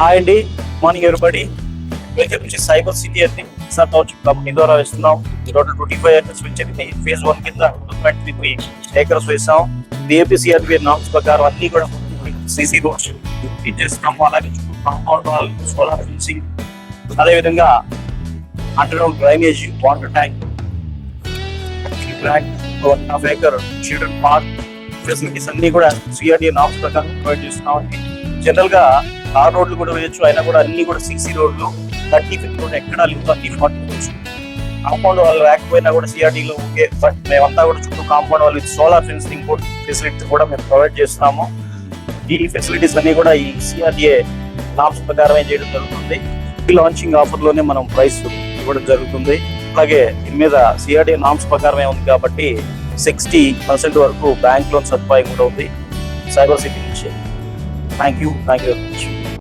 Hi అండి morning everybody welcome నుంచి cyber city అని సార్ టౌన్షిప్ కంపెనీ ద్వారా వేస్తున్నాం. టోటల్ ట్వంటీ ఫైవ్ ఏకర్స్ పెంచింది ఫేజ్ వన్ కింద two point three three acres వేసాం డిఏపిసిఆర్బి నామ్స్ ప్రకారం అన్ని కూడా సిసి రోడ్స్ చేస్తున్నాము. అలాగే కాంపౌండ్ వాల్ సోలార్ ఫెన్సింగ్ అదేవిధంగా underground drainage water tank tank one half acre children park facilities అన్ని కూడా సిఆర్డి నామ్స్ ప్రకారం ప్రొవైడ్ చేస్తున్నాం జనరల్గా ఆర్ రోడ్లు కూడా వేయచ్చు. అయినా కూడా అన్ని కూడా సిసి రోడ్లు థర్టీ ఫిఫ్టీ రోడ్ ఎక్కడ థర్టీ ఫార్టీ కాంపౌండ్ వాళ్ళు రాకపోయినా కూడా సిఆర్టీలో ఓకే బట్ మేమంతా కూడా చుట్టూ కాంపౌండ్ వాళ్ళు సోలార్ ఫెన్సింగ్ కూడా ఫెసిలిటీ కూడా మేము ప్రొవైడ్ చేస్తున్నాము. ఈ ఫెసిలిటీస్ అన్ని కూడా ఈ సిఆర్డిఏ నామ్స్ ప్రకారమే చేయడం జరుగుతుంది. ఈ లాంచింగ్ ఆఫర్లోనే మనం ప్రైస్ ఇవ్వడం జరుగుతుంది. అలాగే దీని మీద సిఆర్డిఏ నామ్స్ ప్రకారమే ఉంది కాబట్టి సిక్స్టీ పర్సెంట్ వరకు బ్యాంక్ లోన్ సదుపాయం కూడా ఉంది. సైబర్ సిటీ నుంచి. Thank you. Thank you very much.